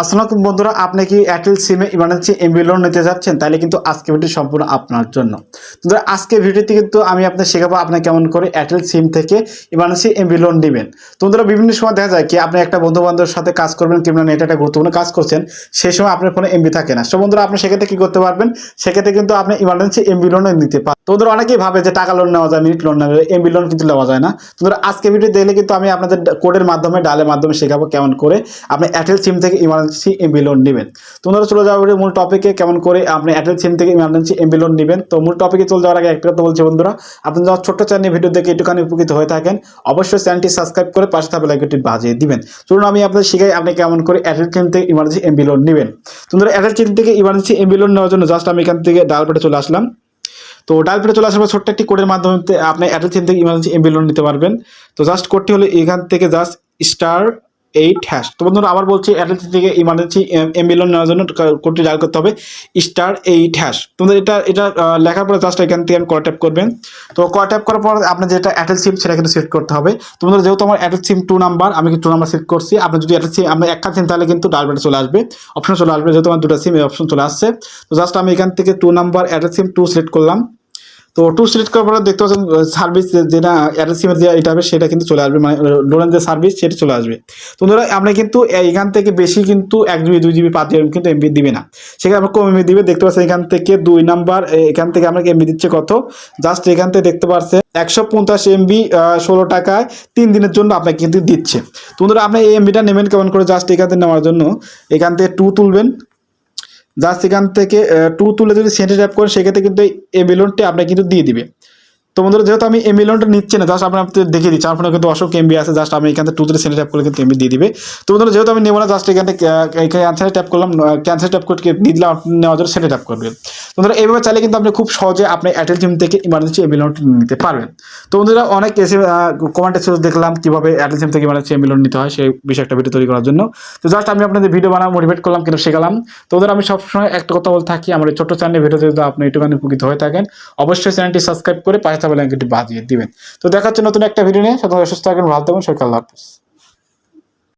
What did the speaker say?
আসসালাম বন্ধুরা, আপনি কি এয়ারটেল সিমে ইমার্জেন্সি এমবি লোন নিতে যাচ্ছেন? তাহলে কিন্তু আজকে ভিডিও সম্পূর্ণ আপনার জন্য। বন্ধুরা আজকে ভিডিওতে কিন্তু আমি আপনার শেখাবো আপনি কেমন করে এয়ারটেল সিম থেকে ইমার্জেন্সি এমবি লোন নেবেন। তো বন্ধুরা, বিভিন্ন সময় দেখা যায় কি, আপনি একটা বন্ধু বান্ধবের সাথে কাজ করবেন, কিংবা নেটে একটা গুরুত্বপূর্ণ কাজ করছেন সেই সময় আপনার ফোনে এমবি থাকে না। সো বন্ধুরা, আপনি সেক্ষেত্রে কি করতে পারবেন? সেক্ষেত্রে কিন্তু আপনি ইমার্জেন্সি এমবি লোন নিতে পারেন তো বন্ধুরা, অনেকেই ভাবে যে টাকা লোন নেওয়া যায় মিনিট লোন নেওয়া যায় এমবি লোন কিন্তু নেওয়া যায় না। তো বন্ধুরা, আজকে ভিডিও দেখলে কিন্তু আমি আপনাদের কোডের মাধ্যমে ডালের মাধ্যমে শেখাবো কেমন করে আপনি এয়ারটেল সিম থেকে ইমার্জেন্সি এমবি লোন নেবেন। তোমরা চলে যাওয়া মূল টপিকে কেমন করে আপনি এয়ারটেল সিম থেকে ইমার্জেন্সি এমবি লোন নেবেন। তো মূল টপিকে চলে যাওয়ার আগে একটা কথা বলছি বন্ধুরা, আপনি যখন ছোট্ট চ্যানেল ভিডিও দেখে একটুখানি উপকৃত হয়ে থাকেন, অবশ্যই চ্যানেলটি সাবস্ক্রাইব করে পাশে থাকা লাইকটি বাজিয়ে দিবেন। চলুন, আমি আপনাদের শিখাই আপনি কেমন করে এয়ারটেল সিম থেকে ইমার্জেন্সি এমবি লোন নেবেন। তোমরা এয়ারটেল সিম থেকে ইমার্জেন্সি এমবি লোন নেওয়ার জন্য জাস্ট আমি এখান থেকে ডাল পেটে চলে আসলাম। তো ডাল পেটে চলে আসার পর ছোট্ট একটি কোডের মাধ্যমে আপনি এয়ারটেল সিম থেকে ইমার্জেন্সি এমবি লোন নিতে পারবেন। তো জাস্ট কোডটি হলো এখান থেকে জাস্ট স্টার এইট হ্যাশ তো বন্ধুরা, আবার বলছি সিম থেকে ইমার্জেন্সি এমবি লোন নেওয়ার জন্য কোডটি ডাল করতে হবে স্টার এইট হ্যাশ তোমাদের এটা এটা লেখার পরে জাস্ট এখান থেকে কল ট্যাপ করবেন। তো কল ট্যাপ করার পর আপনি যেটা এয়ারটেল সিম সেটা কিন্তু সিলেক্ট করতে হবে। তোমাদের যেহেতু আমার এয়ারটেল সিম টু নাম্বার আমি টু নাম্বার সিলেক্ট করছি। আপনি যদি এয়ারটেল সিম আমি একটা সিম তাহলে কিন্তু বেটে চলে আসবে। অপশন চলে আসবে, যেহেতু আমার দুটো সিম অপশন চলে আসছে। তো জাস্ট আমি এখান থেকে two number Airtel SIM two select করলাম। তো টু সিলেক্ট করার পরে দেখতে পাচ্ছেন সার্ভিস যেটা এয়ারটেল সিমের যে এটা হবে, সেটা কিন্তু চলে আসবে। মানে লোনের যে সার্ভিস সেটা চলে আসবে। তো ধরো, আমরা কিন্তু এখান থেকে বেশি কিন্তু এক জিবি দুই জিবি পাঁচ জিবি কিন্তু এমবি দিবে না। সেখানে আমরা কম এমবি দিবে। দেখতে পাচ্ছেন, এখান থেকে দুই নাম্বার এখান থেকে আমরা এমবি দিচ্ছে কত? জাস্ট এখান থেকে দেখতে পাচ্ছেন একশো পঞ্চাশ এমবি ষোলো টাকায় তিন দিনের জন্য আপনাকে কিন্তু দিচ্ছে। তো বন্ধুরা আপনি এই এমবিটা নেবেন কেমন করে? জাস্ট এখান থেকে নেওয়ার জন্য। এখান থেকে টু তুলবেন। জাস্ট সেখান থেকে টু তুলে যদি সেন্টে ট্যাপ করেন, সেক্ষেত্রে কিন্তু এই বেলুনটি আপনাকে কিন্তু দিয়ে দিবে। তো বন্ধুরা, যেহেতু আমি এই মিলনটা নিচ্ছি না জাস্ট আপনার দেখিয়ে দিচ্ছি। আপনার কিন্তু অশোক এমবি আছে জাস্ট আমি এখান টু তুলে সেন্টে ট্যাপ করলে কিন্তু এমবি দিয়ে দিবে। তো বন্ধুরা, যেহেতু আমি নেব না জাস্ট এখান থেকে ট্যাপ করলাম ক্যান্সার ট্যাপ করে দিয়ে দিলাম আপনি নেওয়ার জন্য সেটা ট্যাপ করবেন বন্ধুরা, এইভাবে চাইলে কিন্তু আপনি খুব সহজে আপনি এয়ারটেল সিম থেকে ইমার্জেন্সি এমবি লোনটি নিতে পারবেন। তো বন্ধুরা, অনেক এসে কমেন্ট দেখলাম কীভাবে এয়ারটেল সিম থেকে ইমার্জেন্সি এমবি লোন নিতে হয়, সেই বিষয়ে একটা ভিডিও তৈরি করার জন্য। তো জাস্ট আমি আপনাদের ভিডিও বানা মোটিভেট করলাম, কিন্তু শেখালাম। তো ওদের আমি সবসময় একটা কথা বলে থাকি, আমার ছোট্ট চ্যানেলের ভিডিওতে যদি আপনি একটুখানি উপকৃত হয়ে থাকেন, অবশ্যই চ্যানেলটি সাবস্ক্রাইব করে পাশে থাকা ল্যাঙ্কটি বাজিয়ে দিবেন। তো দেখা হচ্ছে নতুন একটা ভিডিও নিয়ে। সবাই সুস্থ থাকবেন, ভালো থাকবেন সকাল হাফিজ।